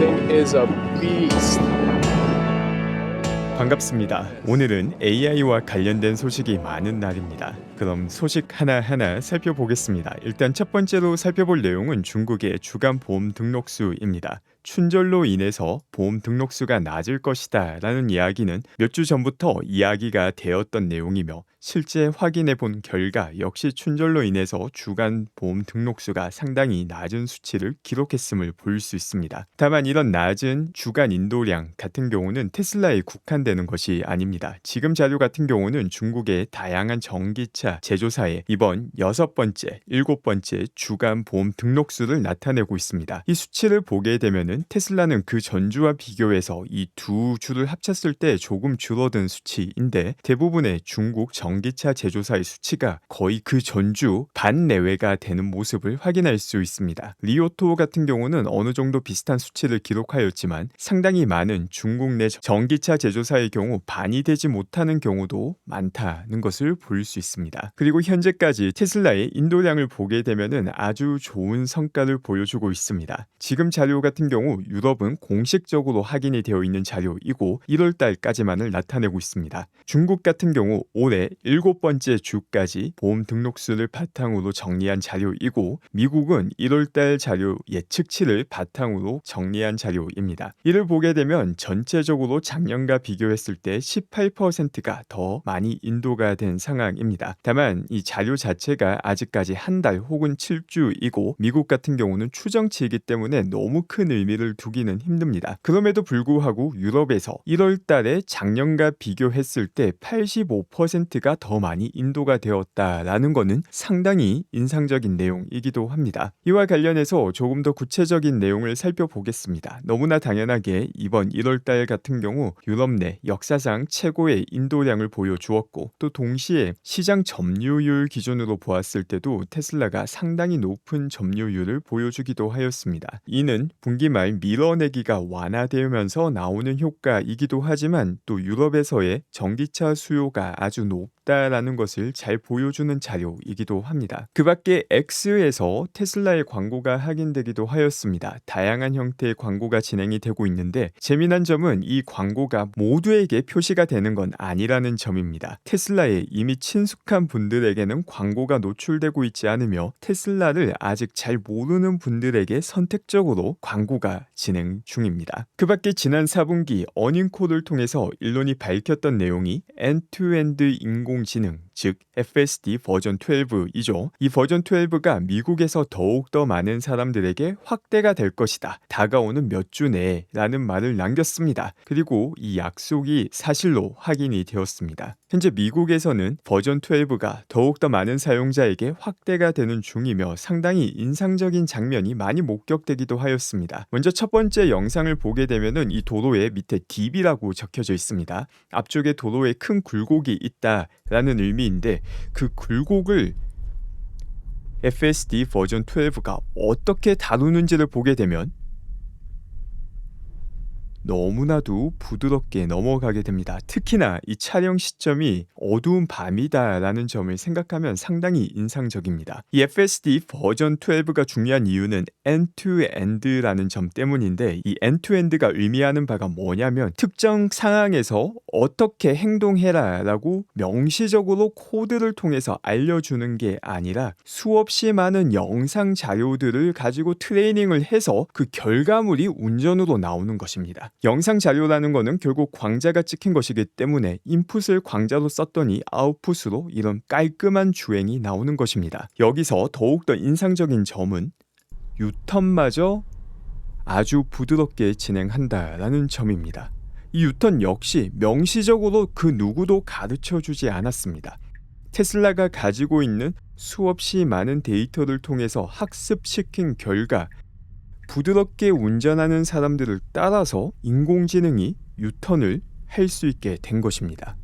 thing is a beast. 반갑습니다. 오늘은 AI와 관련된 소식이 많은 날입니다. 그럼 소식 하나하나 살펴보겠습니다. 일단 첫 번째로 살펴볼 내용은 중국의 주간 보험 등록수입니다. 춘절로 인해서 보험 등록수가 낮을 것이다 라는 이야기는 몇 주 전부터 이야기가 되었던 내용이며 실제 확인해 본 결과 역시 춘절로 인해서 주간 보험 등록수가 상당히 낮은 수치를 기록했음을 볼 수 있습니다. 다만 이런 낮은 주간 인도량 같은 경우는 테슬라에 국한되는 것이 아닙니다. 지금 자료 같은 경우는 중국의 다양한 전기차 제조사의 이번 여섯 번째, 일곱 번째 주간 보험 등록수를 나타내고 있습니다. 이 수치를 보게 되면은 테슬라는 그 전주와 비교해서 이 두 주를 합쳤을 때 조금 줄어든 수치인데 대부분의 중국 전 기차 제조사의 수치가 거의 그 전주 반 내외가 되는 모습을 확인할 수 있습니다. 리오토 같은 경우는 어느 정도 비슷한 수치를 기록하였지만 상당히 많은 중국 내 전기차 제조사의 경우 반이 되지 못하는 경우도 많다는 것을 볼 수 있습니다. 그리고 현재까지 테슬라의 인도량을 보게 되면은 아주 좋은 성과를 보여주고 있습니다. 지금 자료 같은 경우 유럽은 공식적으로 확인이 되어 있는 자료이고 1월 달까지만을 나타내고 있습니다. 중국 같은 경우 올해 일곱 번째 주까지 보험 등록수를 바탕으로 정리한 자료이고 미국은 1월 달 자료 예측치를 바탕으로 정리한 자료입니다. 이를 보게 되면 전체적으로 작년과 비교했을 때 18%가 더 많이 인도가 된 상황입니다. 다만 이 자료 자체가 아직까지 한 달 혹은 7주이고 미국 같은 경우는 추정치이기 때문에 너무 큰 의미를 두기는 힘듭니다. 그럼에도 불구하고 유럽에서 1월 달에 작년과 비교했을 때 85%가 더 많이 인도가 되었다라는 것은 상당히 인상적인 내용이기도 합니다. 이와 관련해서 조금 더 구체적인 내용을 살펴보겠습니다. 너무나 당연하게 이번 1월 달 같은 경우 유럽 내 역사상 최고의 인도량을 보여주었고 또 동시에 시장 점유율 기준으로 보았을 때도 테슬라가 상당히 높은 점유율을 보여주기도 하였습니다. 이는 분기 말 밀어내기가 완화되면서 나오는 효과이기도 하지만 또 유럽에서의 전기차 수요가 아주 높 다라는 것을 잘 보여주는 자료이기도 합니다. 그 밖에 X에서 테슬라의 광고가 확인되기도 하였습니다. 다양한 형태의 광고가 진행이 되고 있는데 재미난 점은 이 광고가 모두에게 표시가 되는 건 아니라는 점입니다. 테슬라에 이미 친숙한 분들에게는 광고가 노출되고 있지 않으며 테슬라를 아직 잘 모르는 분들에게 선택적으로 광고가 진행 중입니다. 그 밖에 지난 4분기 어닝콜을 통해서 일론이 밝혔던 내용이 엔투엔드 인공 지능 즉 FSD 버전 12이죠. 이 버전 12가 미국에서 더욱더 많은 사람들에게 확대가 될 것이다. 다가오는 몇 주 내라는 말을 남겼습니다. 그리고 이 약속이 사실로 확인이 되었습니다. 현재 미국에서는 버전 12가 더욱더 많은 사용자에게 확대가 되는 중이며 상당히 인상적인 장면이 많이 목격되기도 하였습니다. 먼저 첫 번째 영상을 보게 되면은 이 도로의 밑에 딥이라고 적혀져 있습니다. 앞쪽에 도로에 큰 굴곡이 있다 라는 의미인데 그 굴곡을 FSD 버전 12가 어떻게 다루는지를 보게 되면 너무나도 부드럽게 넘어가게 됩니다. 특히나 이 촬영 시점이 어두운 밤이다라는 점을 생각하면 상당히 인상적입니다. 이 FSD 버전 12가 중요한 이유는 end-to-end라는 점 때문인데 이 end-to-end가 의미하는 바가 뭐냐면 특정 상황에서 어떻게 행동해라라고 명시적으로 코드를 통해서 알려주는 게 아니라 수없이 많은 영상 자료들을 가지고 트레이닝을 해서 그 결과물이 운전으로 나오는 것입니다. 영상 자료라는 거는 결국 광자가 찍힌 것이기 때문에 인풋을 광자로 썼더니 아웃풋으로 이런 깔끔한 주행이 나오는 것입니다. 여기서 더욱더 인상적인 점은 유턴마저 아주 부드럽게 진행한다라는 점입니다. 이 유턴 역시 명시적으로 그 누구도 가르쳐 주지 않았습니다. 테슬라가 가지고 있는 수없이 많은 데이터를 통해서 학습시킨 결과 부드럽게 운전하는 사람들을 따라서 인공지능이 유턴을 할 수 있게 된 것입니다.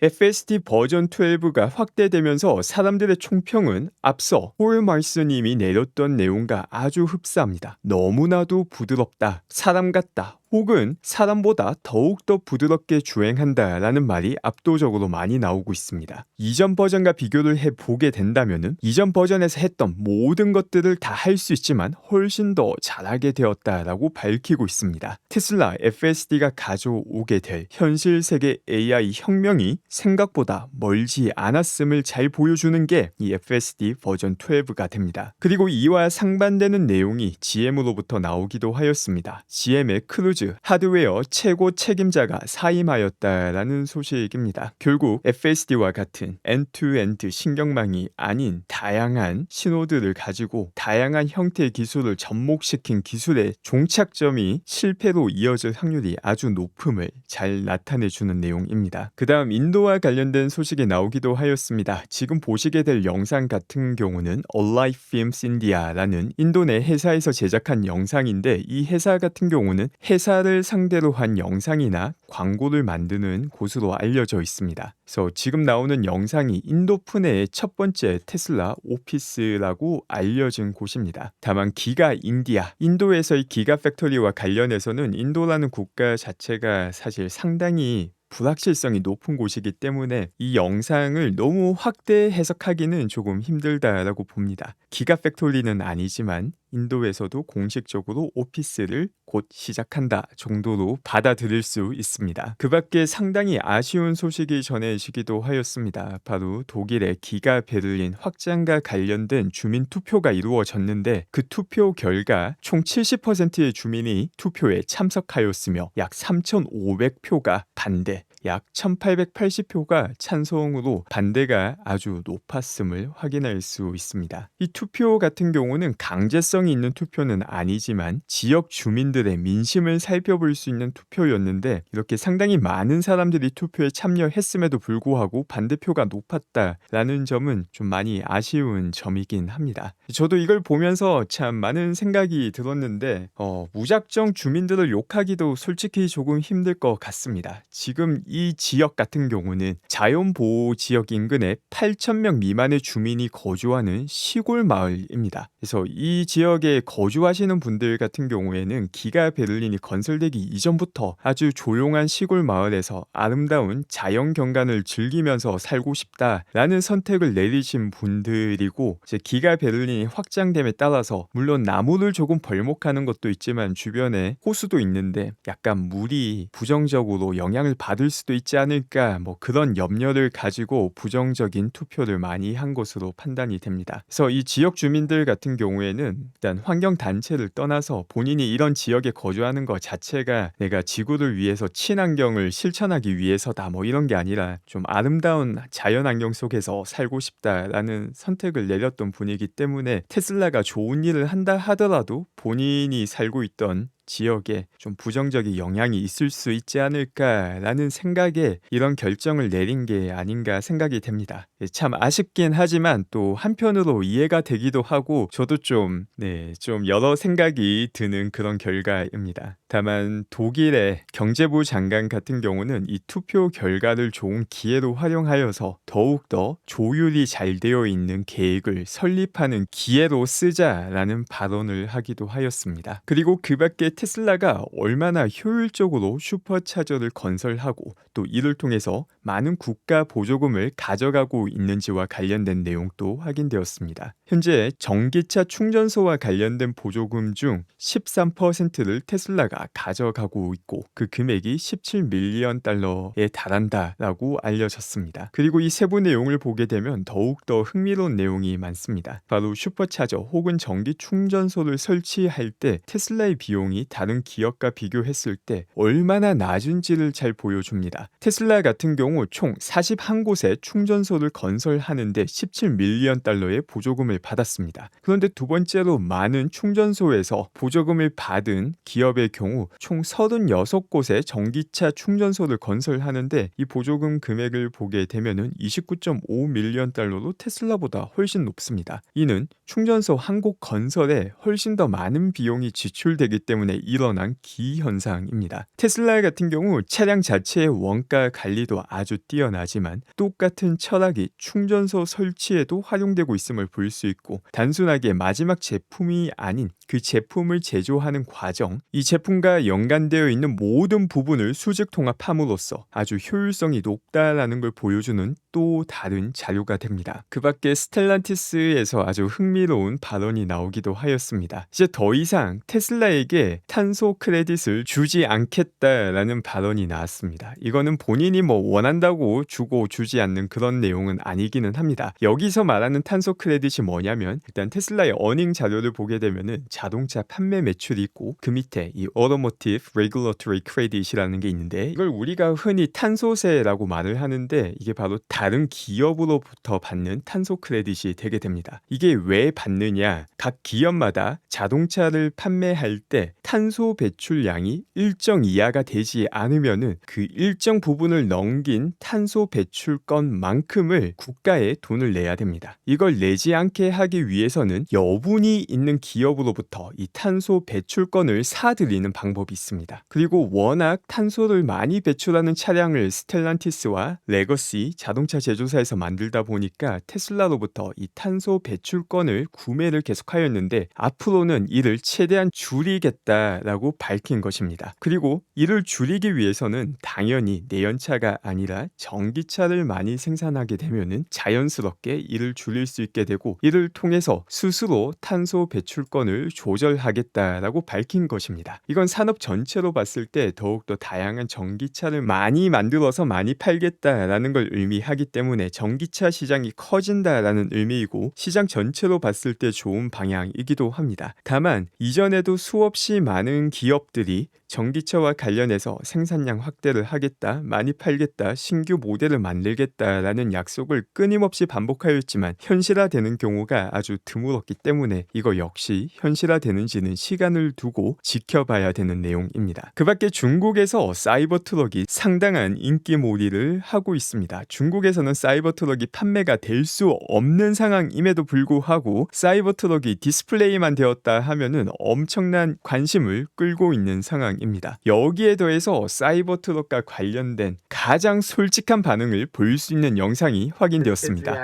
FSD 버전 12가 확대되면서 사람들의 총평은 앞서 홀마이스님이 내렸던 내용과 아주 흡사합니다. 너무나도 부드럽다, 사람 같다, 혹은 사람보다 더욱더 부드럽게 주행한다 라는 말이 압도적으로 많이 나오고 있습니다. 이전 버전과 비교를 해 보게 된다면은 이전 버전에서 했던 모든 것들을 다 할 수 있지만 훨씬 더 잘하게 되었다라고 밝히고 있습니다. 테슬라 FSD가 가져오게 될 현실 세계 AI 혁명이 생각보다 멀지 않았음을 잘 보여주는 게 이 FSD 버전 12가 됩니다. 그리고 이와 상반되는 내용이 GM으로부터 나오기도 하였습니다. GM의 크루즈 하드웨어 최고 책임자가 사임하였다라는 소식입니다. 결국 FSD와 같은 end-to-end 신경망이 아닌 다양한 신호들을 가지고 다양한 형태의 기술을 접목시킨 기술의 종착점이 실패로 이어질 확률이 아주 높음을 잘 나타내 주는 내용입니다. 그 다음 인도와 관련된 소식이 나오기도 하였습니다. 지금 보시게 될 영상 같은 경우는 Alive Films India라는 인도 내 회사에서 제작한 영상인데 이 회사 같은 경우는 회사 를 상대로 한 영상이나 광고를 만드는 곳으로 알려져 있습니다. 그래서 지금 나오는 영상이 인도 푸네의 첫 번째 테슬라 오피스라고 알려진 곳입니다. 다만 기가 인디아, 인도에서의 기가 팩토리와 관련해서는 인도라는 국가 자체가 사실 상당히 불확실성이 높은 곳이기 때문에 이 영상을 너무 확대 해석하기는 조금 힘들다라고 봅니다. 기가 팩토리는 아니지만 인도에서도 공식적으로 오피스를 곧 시작한다 정도로 받아들일 수 있습니다. 그 밖에 상당히 아쉬운 소식이 전해지기도 하였습니다. 바로 독일의 기가 베를린 확장과 관련된 주민 투표가 이루어졌는데 그 투표 결과 총 70%의 주민이 투표에 참석하였으며 약 3,500표가 반대, 약 1880표가 찬성으로 반대가 아주 높았음을 확인할 수 있습니다. 이 투표 같은 경우는 강제성이 있는 투표는 아니지만 지역 주민들의 민심을 살펴볼 수 있는 투표였는데 이렇게 상당히 많은 사람들이 투표에 참여했음에도 불구하고 반대표가 높았다라는 점은 좀 많이 아쉬운 점이긴 합니다. 저도 이걸 보면서 참 많은 생각이 들었는데 어, 무작정 주민들을 욕하기도 솔직히 조금 힘들 것 같습니다. 지금 이 지역 같은 경우는 자연보호 지역 인근에 8,000명 미만의 주민이 거주하는 시골 마을입니다. 그래서 이 지역에 거주하시는 분들 같은 경우에는 기가 베를린이 건설되기 이전부터 아주 조용한 시골 마을에서 아름다운 자연 경관을 즐기면서 살고 싶다라는 선택을 내리신 분들이고 이제 기가 베를린이 확장됨에 따라서 물론 나무를 조금 벌목하는 것도 있지만 주변에 호수도 있는데 약간 물이 부정적으로 영향을 받을 수도 있지 않을까 뭐 그런 염려를 가지고 부정적인 투표를 많이 한 것으로 판단이 됩니다. 그래서 이 지역 주민들 같은 경우에는 일단 환경 단체를 떠나서 본인이 이런 지역에 거주하는 것 자체가 내가 지구를 위해서 친환경을 실천하기 위해서다 뭐 이런 게 아니라 좀 아름다운 자연 환경 속에서 살고 싶다라는 선택을 내렸던 분이기 때문에 테슬라가 좋은 일을 한다 하더라도 본인이 살고 있던 지역에 좀 부정적인 영향이 있을 수 있지 않을까라는 생각에 이런 결정을 내린 게 아닌가 생각이 됩니다. 예, 참 아쉽긴 하지만 또 한편으로 이해가 되기도 하고 저도 좀, 네, 좀 여러 생각이 드는 그런 결과입니다. 다만 독일의 경제부 장관 같은 경우는 이 투표 결과를 좋은 기회로 활용하여서 더욱더 조율이 잘 되어 있는 계획을 설립하는 기회로 쓰자라는 발언을 하기도 하였습니다. 그리고 그 밖에 테슬라가 얼마나 효율적으로 슈퍼차저를 건설하고 또 이를 통해서 많은 국가 보조금을 가져가고 있는지와 관련된 내용도 확인되었습니다. 현재 전기차 충전소와 관련된 보조금 중 13%를 테슬라가 가져가고 있고 그 금액이 17밀리언 달러에 달한다라고 알려졌습니다. 그리고 이 세부 내용을 보게 되면 더욱더 흥미로운 내용이 많습니다. 바로 슈퍼차저 혹은 전기 충전소를 설치할 때 테슬라의 비용이 다른 기업과 비교했을 때 얼마나 낮은지를 잘 보여줍니다. 테슬라 같은 경우 총 41곳에 충전소를 건설하는데 17밀리언 달러의 보조금을 받았습니다. 그런데 두 번째로 많은 충전소에서 보조금을 받은 기업의 경우 총 36곳에 전기차 충전소를 건설하는데 이 보조금 금액을 보게 되면은 29.5밀리언 달러로 테슬라보다 훨씬 높습니다. 이는 충전소 한 곳 건설에 훨씬 더 많은 비용이 지출되기 때문에 일어난 기현상입니다. 테슬라 같은 경우 차량 자체의 원가 관리도 아주 뛰어나지만 똑같은 철학이 이 충전소 설치에도 활용되고 있음을 볼 수 있고 단순하게 마지막 제품이 아닌 그 제품을 제조하는 과정, 이 제품과 연관되어 있는 모든 부분을 수직 통합함으로써 아주 효율성이 높다라는 걸 보여주는 또 다른 자료가 됩니다. 그 밖에 스텔란티스에서 아주 흥미로운 발언이 나오기도 하였습니다. 이제 더 이상 테슬라에게 탄소 크레딧을 주지 않겠다라는 발언이 나왔습니다. 이거는 본인이 뭐 원한다고 주고 주지 않는 그런 내용은 아니기는 합니다. 여기서 말하는 탄소 크레딧이 뭐냐면 일단 테슬라의 어닝 자료를 보게 되면은 자동차 판매 매출이 있고 그 밑에 이 Automotive Regulatory Credit이라는 게 있는데 이걸 우리가 흔히 탄소세라고 말을 하는데 이게 바로 다른 기업으로부터 받는 탄소 크레딧이 되게 됩니다. 이게 왜 받느냐? 각 기업마다 자동차를 판매할 때 탄소 배출량이 일정 이하가 되지 않으면은 그 일정 부분을 넘긴 탄소 배출건만큼을 국가에 돈을 내야 됩니다. 이걸 내지 않게 하기 위해서는 여분이 있는 기업으로부터 이 탄소 배출건을 사들이는 방법이 있습니다. 그리고 워낙 탄소를 많이 배출하는 차량을 스텔란티스와 레거시 자동차 제조사에서 만들다 보니까 테슬라로부터 이 탄소 배출건을 구매를 계속하였는데 앞으로는 이를 최대한 줄이겠다라고 밝힌 것입니다. 그리고 이를 줄이기 위해서는 당연히 내연차가 아니라 전기차를 많이 생산하게 되면 은 자연스럽게 이를 줄일 수 있게 되고 이를 통해서 스스로 탄소 배출권을 조절하겠다라고 밝힌 것입니다. 이건 산업 전체로 봤을 때 더욱더 다양한 전기차를 많이 만들어서 많이 팔겠다라는 걸 의미하기 때문에 전기차 시장이 커진다라는 의미이고 시장 전체로 봤을 때 좋은 방향이기도 합니다. 다만 이전에도 수없이 많은 기업들이 전기차와 관련해서 생산량 확대를 하겠다, 많이 팔겠다, 신규 모델을 만들겠다라는 약속을 끊임없이 반복하였지만 현실화되는 경우가 아주 드물었기 때문에 이거 역시 현실화되는지는 시간을 두고 지켜봐야 되는 내용입니다. 그 밖에 중국에서 사이버 트럭이 상당한 인기몰이를 하고 있습니다. 중국에서는 사이버 트럭이 판매가 될 수 없는 상황임에도 불구하고 사이버 트럭이 디스플레이만 되었다 하면은 엄청난 관심을 끌고 있는 상황 입니다. 여기에 더해서 사이버 트럭과 관련된 가장 솔직한 반응을 볼 수 있는 영상이 확인되었습니다.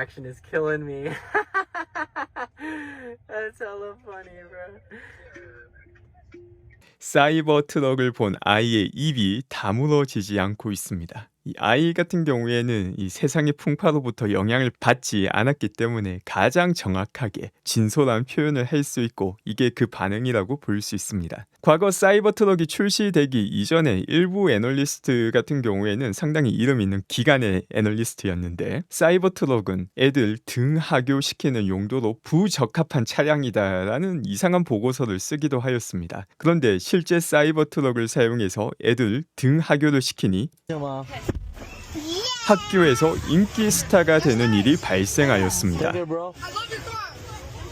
사이버 트럭을 본 아이의 입이 다물어지지 않고 있습니다. 이 아이 같은 경우에는 이 세상의 풍파로부터 영향을 받지 않았기 때문에 가장 정확하게 진솔한 표현을 할 수 있고 이게 그 반응이라고 볼 수 있습니다. 과거 사이버 트럭이 출시되기 이전에 일부 애널리스트 같은 경우에는 상당히 이름 있는 기간의 애널리스트였는데 사이버 트럭은 애들 등 하교시키는 용도로 부적합한 차량이다라는 이상한 보고서를 쓰기도 하였습니다. 그런데 실제 사이버 트럭을 사용해서 애들 등 하교를 시키니 학교에서 인기 스타가 되는 일이 발생하였습니다.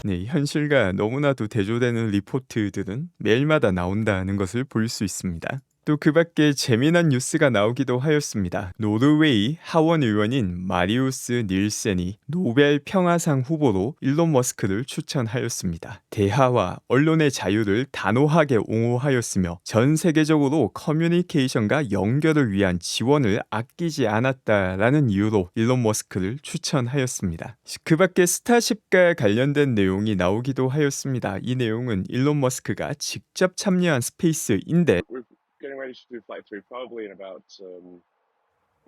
네, 현실과 너무나도 대조되는 리포트들은 매일마다 나온다는 것을 볼 수 있습니다. 또 그 밖에 재미난 뉴스가 나오기도 하였습니다. 노르웨이 하원 의원인 마리우스 닐센이 노벨 평화상 후보로 일론 머스크를 추천하였습니다. 대화와 언론의 자유를 단호하게 옹호하였으며 전 세계적으로 커뮤니케이션과 연결을 위한 지원을 아끼지 않았다라는 이유로 일론 머스크를 추천하였습니다. 그 밖에 스타쉽과 관련된 내용이 나오기도 하였습니다. 이 내용은 일론 머스크가 직접 참여한 스페이스인데 we're getting ready to do flight three probably in about um,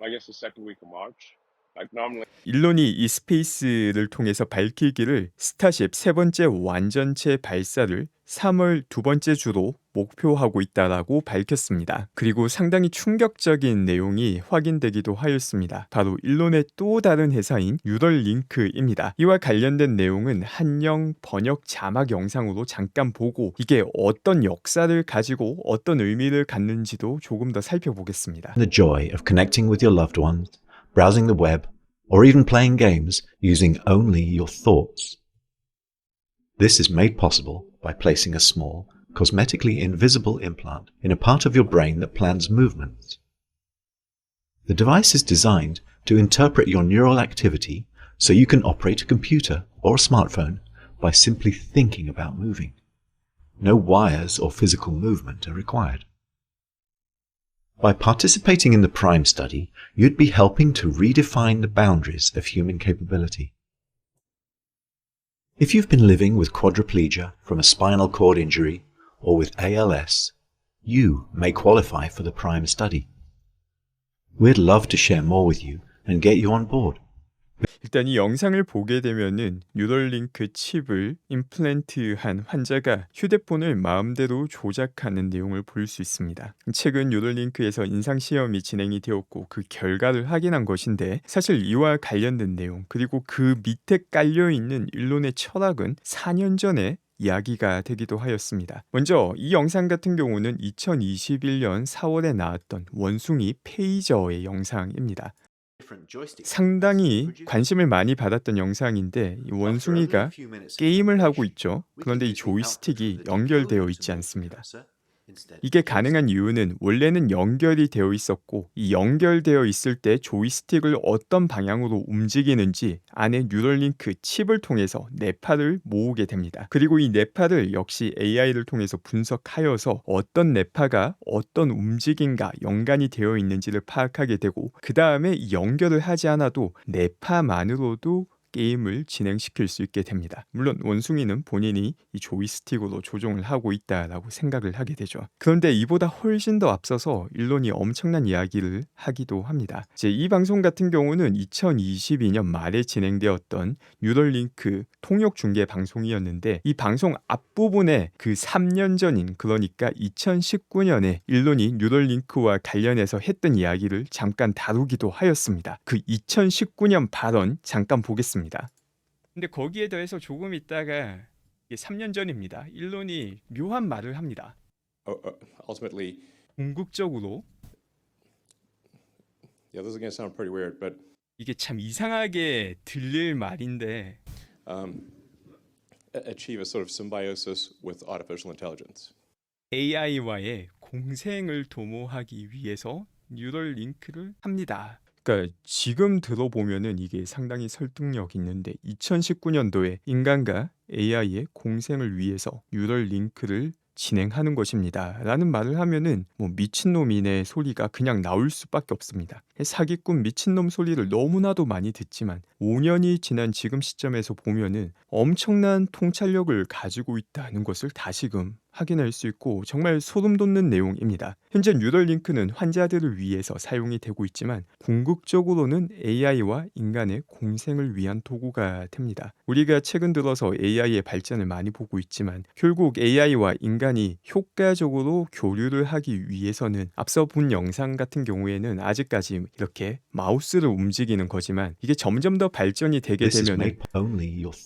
I guess the second week of March. 일론이 이 스페이스를 통해서 밝히기를 스타쉽 세 번째 완전체 발사를 3월 두 번째 주로 목표하고 있다라고 밝혔습니다. 그리고 상당히 충격적인 내용이 확인되기도 하였습니다. 바로 일론의 또 다른 회사인 유덜링크입니다. 이와 관련된 내용은 한영 번역 자막 영상으로 잠깐 보고 이게 어떤 역사를 가지고 어떤 의미를 갖는지도 조금 더 살펴보겠습니다. the joy of connecting with your loved ones, browsing the web, or even playing games using only your thoughts. This is made possible by placing a small, cosmetically invisible implant in a part of your brain that plans movements. The device is designed to interpret your neural activity so you can operate a computer or a smartphone by simply thinking about moving. No wires or physical movement are required. By participating in the Prime study, you'd be helping to redefine the boundaries of human capability. If you've been living with quadriplegia from a spinal cord injury or with ALS, you may qualify for the Prime study. We'd love to share more with you and get you on board. 일단 이 영상을 보게 되면은 뉴럴링크 칩을 임플란트한 환자가 휴대폰을 마음대로 조작하는 내용을 볼 수 있습니다. 최근 뉴럴링크에서 인상 시험이 진행이 되었고 그 결과를 확인한 것인데 사실 이와 관련된 내용 그리고 그 밑에 깔려 있는 일론의 철학은 4년 전에 이야기가 되기도 하였습니다. 먼저 이 영상 같은 경우는 2021년 4월에 나왔던 원숭이 페이저의 영상입니다. 상당히 관심을 많이 받았던 영상인데 이 원숭이가 게임을 하고 있죠. 그런데 이 조이스틱이 연결되어 있지 않습니다. 이게 가능한 이유는 원래는 연결이 되어 있었고 이 연결되어 있을 때 조이스틱을 어떤 방향으로 움직이는지 안에 뉴럴링크 칩을 통해서 뇌파를 모으게 됩니다. 그리고 이 뇌파를 역시 AI를 통해서 분석하여서 어떤 뇌파가 어떤 움직임과 연관이 되어 있는지를 파악하게 되고 그 다음에 이 연결을 하지 않아도 뇌파만으로도 게임을 진행시킬 수 있게 됩니다. 물론 원숭이는 본인이 이 조이스틱으로 조종을 하고 있다라고 생각을 하게 되죠. 그런데 이보다 훨씬 더 앞서서 일론이 엄청난 이야기를 하기도 합니다. 이제 이 방송 같은 경우는 2022년 말에 진행되었던 뉴럴링크 통역 중계 방송이었는데 이 방송 앞부분에 그 3년 전인 그러니까 2019년에 일론이 뉴럴링크와 관련해서 했던 이야기를 잠깐 다루기도 하였습니다. 그 2019년 발언 잠깐 보겠습니다. 근데 거기에 더해서 조금 있다가 이게 3년 전입니다. 일론이 묘한 말을 합니다. uh, ultimately, 궁극적으로 yeah, this is going to sound pretty weird, but 이게 참 이상하게 들릴 말인데 um, achieve a sort of symbiosis with artificial intelligence. AI와의 공생을 도모하기 위해서 뉴럴 링크를 합니다. 그러니까 지금 들어보면은 이게 상당히 설득력 있는데 2019년도에 인간과 AI의 공생을 위해서 뉴럴 링크를 진행하는 것입니다. 라는 말을 하면은 뭐 미친놈이네 소리가 그냥 나올 수밖에 없습니다. 사기꾼 미친놈 소리를 너무나도 많이 듣지만 5년이 지난 지금 시점에서 보면은 엄청난 통찰력을 가지고 있다는 것을 다시금 확인할 수 있고 정말 소름 돋는 내용입니다. 현재 뉴럴링크는 환자들을 위해서 사용이 되고 있지만 궁극적으로는 AI와 인간의 공생을 위한 도구가 됩니다. 우리가 최근 들어서 AI의 발전을 많이 보고 있지만 결국 AI와 인간이 효과적으로 교류를 하기 위해서는 앞서 본 영상 같은 경우에는 아직까지 이렇게 마우스를 움직이는 거지만 이게 점점 더 발전이 되게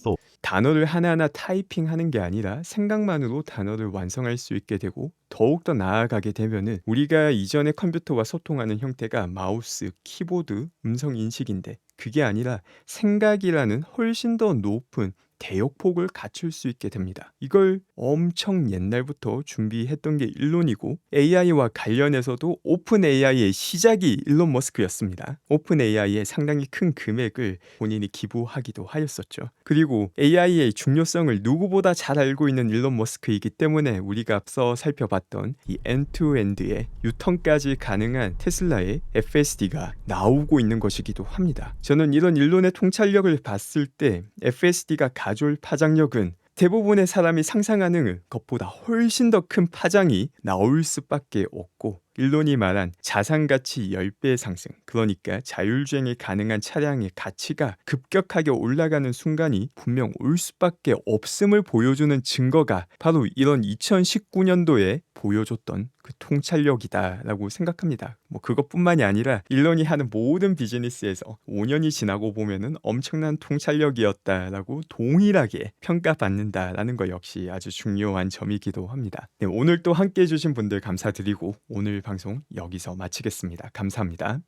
thought. 단어를 하나하나 타이핑하는 게 아니라 생각만으로 단어를 완성할 수 있게 되고 더욱더 나아가게 되면은 우리가 이전에 컴퓨터와 소통하는 형태가 마우스, 키보드, 음성 인식인데 그게 아니라 생각이라는 훨씬 더 높은 대역폭을 갖출 수 있게 됩니다. 이걸 엄청 옛날부터 준비했던 게 일론이고 AI와 관련해서도 오픈 AI의 시작이 일론 머스크였습니다. 오픈 AI에 상당히 큰 금액을 본인이 기부하기도 하였었죠. 그리고 AI의 중요성을 누구보다 잘 알고 있는 일론 머스크이기 때문에 우리가 앞서 살펴봤던 이 엔투엔드의 유턴까지 가능한 테슬라의 FSD가 나오고 있는 것이기도 합니다. 저는 이런 일론의 통찰력을 봤을 때 FSD가 가져올 파장력은 대부분의 사람이 상상하는 것보다 훨씬 더 큰 파장이 나올 수밖에 없고 일론이 말한 자산 가치 10배 상승 그러니까 자율주행이 가능한 차량의 가치가 급격하게 올라가는 순간이 분명 올 수밖에 없음을 보여주는 증거가 바로 이런 2019년도에 보여줬던 그 통찰력이다라고 생각합니다. 뭐 그것뿐만이 아니라 일론이 하는 모든 비즈니스에서 5년이 지나고 보면은 엄청난 통찰력이었다라고 동일하게 평가받는다라는 것 역시 아주 중요한 점이기도 합니다. 네, 오늘 또 함께 해주신 분들 감사드리고 오늘 방송 여기서 마치겠습니다. 감사합니다.